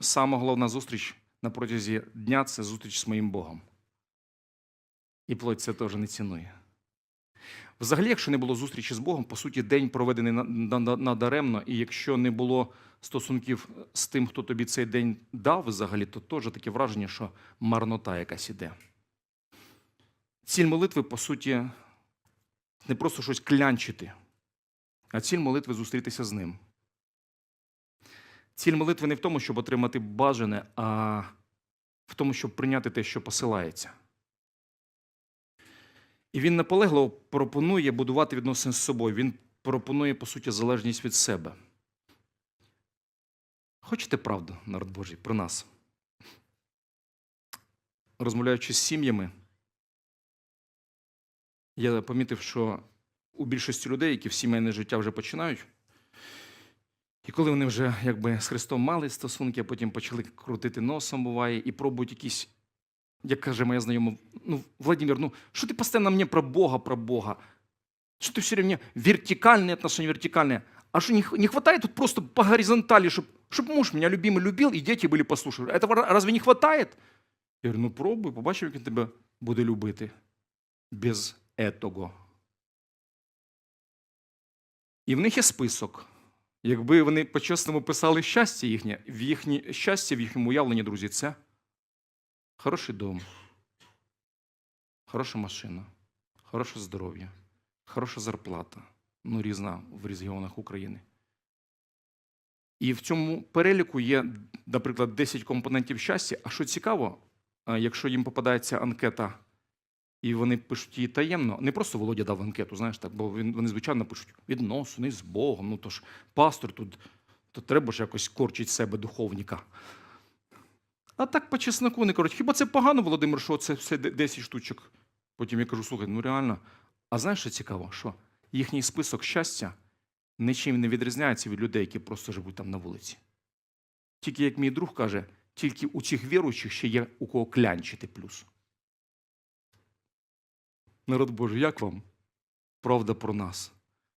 сама головна зустріч на протязі дня це зустріч з моїм Богом. І плоть це теж не цінує. Взагалі, якщо не було зустрічі з Богом, по суті, день проведений на- на- на- надаремно, і якщо не було стосунків з тим, хто тобі цей день дав, взагалі, то теж таке враження, що марнота якась іде. Ціль молитви, по суті, не просто щось клянчити, а ціль молитви зустрітися з ним. Ціль молитви не в тому, щоб отримати бажане, а в тому, щоб прийняти те, що посилається. І він наполегливо пропонує будувати відносини з собою. Він пропонує, по суті, залежність від себе. Хочете правду, народ Божий, про нас? Розмовляючи з сім'ями, я помітив, що у більшості людей, які в сімейне життя вже починають, і коли вони вже якби з Христом мали стосунки, а потім почали крутити носом, буває, і пробують якісь, як каже моя знайома, ну, Владимир, ну що ти постійно мені про Бога, про Бога? Что ты все время вертикальные отношения, вертикальные? А что, не, х- не хватает тут просто по горизонтали, чтобы чтоб муж меня любимый любил, и дети были послушны? Этого ра- разве не хватает? Я говорю, ну пробуй, побачив, як він тебе буде любити без етого. І в них є список. Якби вони по-чесному писали щастя їхнє, в їхнє щастя, в їхньому уявленні, друзі, це хороший дом, хороша машина, хороше здоров'я, хороша зарплата, ну, різна в регіонах України. І в цьому переліку є, наприклад, 10 компонентів щастя. А що цікаво, якщо їм попадається анкета, і вони пишуть її таємно, не просто Володя дав анкету, знаєш так, бо вони, звичайно, пишуть відносини з Богом. Ну то ж пастор тут, то треба ж якось корчить себе духовника. А так по чесноку не кажуть, хіба це погано, Володимир, що це все 10 штучок? Потім я кажу, слухай, ну реально. А знаєш, що цікаво? Що їхній список щастя нічим не відрізняється від людей, які просто живуть там на вулиці. Тільки, як мій друг каже, тільки у цих віруючих ще є у кого клянчити плюс. Народ Божий, як вам? Правда про нас.